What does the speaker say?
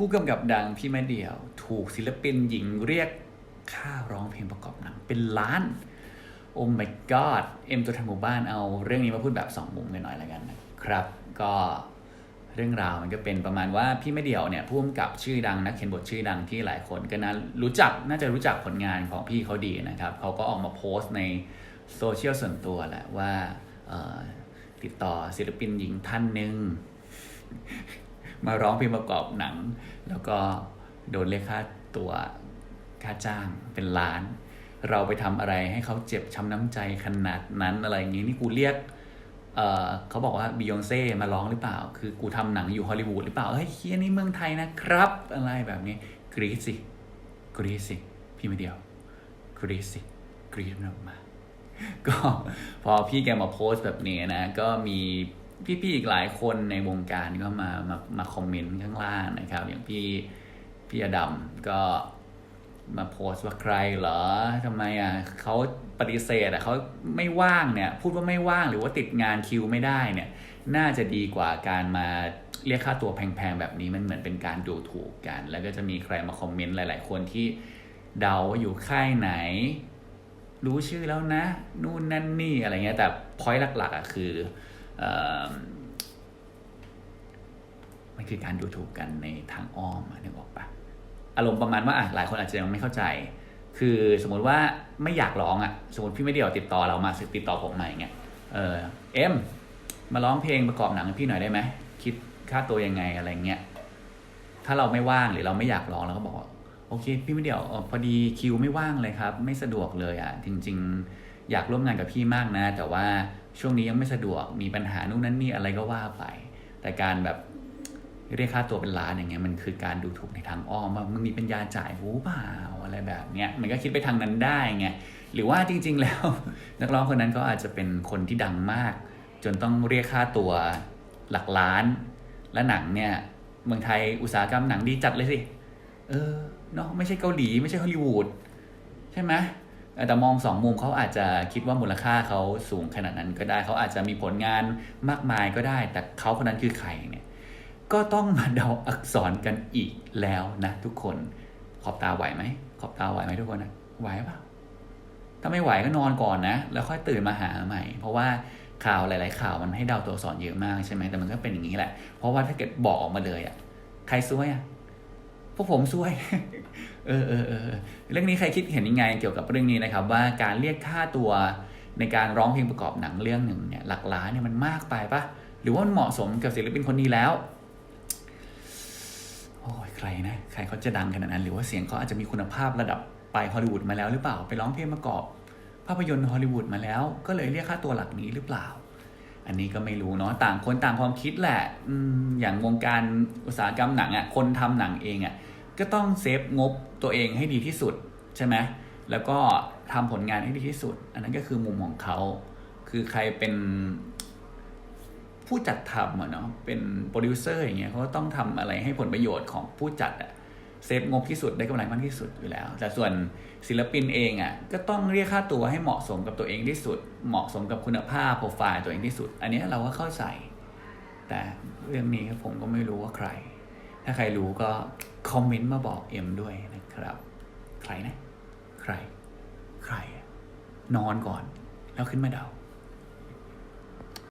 ผู้กำกับดังพี่แม่เดี่ยว ถูกศิลปินหญิงเรียกค่าร้องเพลงประกอบหนังเป็นล้าน โอ้ my god เอ็มตัวทางหมู่บ้านเอาเรื่องนี้มาพูดแบบสองมุมกันหน่อยละกันนะครับ ก็เรื่องราวมันก็เป็นประมาณว่าพี่ไม่เดี่ยวเนี่ยผู้กำกับชื่อดังนักเขียนบทชื่อดังที่หลายคนก็น่ารู้จักน่าจะรู้จักผลงานของพี่เขาดีนะครับเขาก็ออกมาโพสต์ในโซเชียลส่วนตัวแหละว่าติดต่อศิลปินหญิงท่านหนึ่ง มาร้องเพลงประกอบหนัง แล้วก็โดนเรียกค่าตัวค่าจ้างเป็นล้าน เราไปทำอะไรให้เขาเจ็บช้ำน้ำใจขนาดนั้นอะไรอย่างนี้นี่กูเรียกเเขาบอกว่าบียองเซ่มาร้องหรือเปล่า คือกูทำหนังอยู่ฮอลลีวูดหรือเปล่าเฮ้ยเฮียนี่เมืองไทยนะครับ อะไรแบบนี้กรีดสิกรีดสิพี่ไม่เดียวกรีดสิกรีดมันออกมา ก็พอพี่แกมาโพสต์แบบนี้นะ ก็มี พี่ๆอีกหลายคนในวงการก็มามามาคอมเมนต์ข้างล่างนะครับ อย่างพี่พี่อดัมก็มาโพสต์ว่าใครเหรอทำไมอะเขาปฏิเสธอะเขาไม่ว่างเนี่ย พูดว่าไม่ว่างหรือว่าติดงานคิวไม่ได้เนี่ย น่าจะดีกว่าการมาเรียกค่าตัวแพงๆแบบนี้มันเหมือนเป็นการดูถูกกัน แล้วก็จะมีใครมาคอมเมนต์หลาย ๆ คนที่เดาว่าอยู่ค่ายไหน รู้ชื่อแล้วนะ นู่นนั่นนี่อะไรเงี้ยแต่พอยต์หลักๆอะคือเออ มันคือการดูถูกกันในทางอ้อมนึกออกปะอารมณ์ประมาณว่าหลายคนอาจจะยังไม่เข้าใจ คือสมมติว่าไม่อยากร้องอะ สมมติพี่ไม่เดียวติดต่อเรามาติดต่อผมมาอย่างเงี้ยเออเอ็มมาร้องเพลงประกอบหนังให้พี่หน่อยได้ไหมคิดค่าตัวยังไงอะไรเงี้ยถ้าเราไม่ว่างหรือเราไม่อยากร้องเราก็บอกโอเค พี่ไม่เดียวออพอดีคิวไม่ว่างเลยครับ ไม่สะดวกเลยอะจริง ๆ อยากร่วมงานกับพี่มากนะ แต่ว่า ช่วงนี้ยังไม่สะดวกมีปัญหานู่นนั่นนี่อะไรก็ว่าไป แต่การแบบเรียกค่าตัวเป็นล้านอย่างเงี้ยมันคือการดูถูกในทางอ้อมว่ามึงมีปัญญาจ่ายหูเปล่าอะไรแบบเนี้ยมันก็คิดไปทางนั้นได้ไงหรือว่าจริง ๆ แล้ว นักร้องคนนั้นก็อาจจะเป็นคนที่ดังมาก จนต้องเรียกค่าตัวหลักล้าน และหนังเนี่ยเมืองไทยอุตสาหกรรมหนังดีจัดเลยสิ เออเนาะไม่ใช่เกาหลีไม่ใช่ฮอลลีวูดใช่ไหม แต่มองสองมุมเขาอาจจะคิดว่ามูลค่าเขาสูงขนาดนั้นก็ได้เขาอาจจะมีผลงานมากมายก็ได้ แต่เขาคนนั้นคือใครเนี่ยก็ต้องมาเดาอักษรกันอีกแล้วนะทุกคนขอบตาไหวไหมขอบตาไหวไหมทุกคนนะไหวเปล่าถ้าไม่ไหวก็นอนก่อนนะ แล้วค่อยตื่นมาหาใหม่ เพราะว่าข่าวหลาย ๆ ข่าวมันให้เดาตัวอักษรเยอะมากใช่ไหมแต่มันก็เป็นอย่างนี้แหละ เพราะว่าถ้าเกิดบอกออกมาเลยอะใครซวยอะพวกผมซวย เออเออเออเรื่องนี้ใครคิดเห็นยังไงเกี่ยวกับเรื่องนี้นะครับ ว่าการเรียกค่าตัวในการร้องเพลงประกอบหนังเรื่องหนึ่งเนี่ยหลักล้านเนี่ยมันมากไปปะหรือว่ามันเหมาะสมกับศิลปินคนนี้แล้วโอ้ยใครนะใครเขาจะดังขนาดนั้น หรือว่าเสียงเขาอาจจะมีคุณภาพระดับไปฮอลลีวูดมาแล้วหรือเปล่าไปร้องเพลงประกอบ ภาพยนตร์ฮอลลีวูดมาแล้ว ก็เลยเรียกค่าตัวหลักนี้หรือเปล่า อันนี้ก็ไม่รู้เนาะต่างคนต่างความคิดแหละอย่างวงการอุตสาหกรรมหนังอะ่ะคนทำหนังเองอะ่ะ ก็ต้องเซฟงบตัวเองให้ดีที่สุดใช่ไหมแล้วก็ทำผลงานให้ดีที่สุด อันนั้นก็คือมุมของเขา คือใครเป็นผู้จัดทำอะเนาะเป็นโปรดิวเซอร์อย่างเงี้ยเขาก็ต้องทำอะไรให้ผลประโยชน์ของผู้จัดอะเซฟงบที่สุดได้กำไรมากที่สุดอยู่แล้ว แต่ส่วนศิลปินเองอะก็ต้องเรียกค่าตัวให้เหมาะสมกับตัวเองที่สุด เหมาะสมกับคุณภาพโปรไฟล์ตัวเองที่สุด อันนี้เราก็เข้าใจ แต่เรื่องนี้ผมก็ไม่รู้ว่าใคร ถ้าใครรู้ก็คอมเมนต์มาบอกเอ็มด้วยนะครับ ใครนะ ใคร ใคร นอนก่อน แล้วขึ้นมาเดา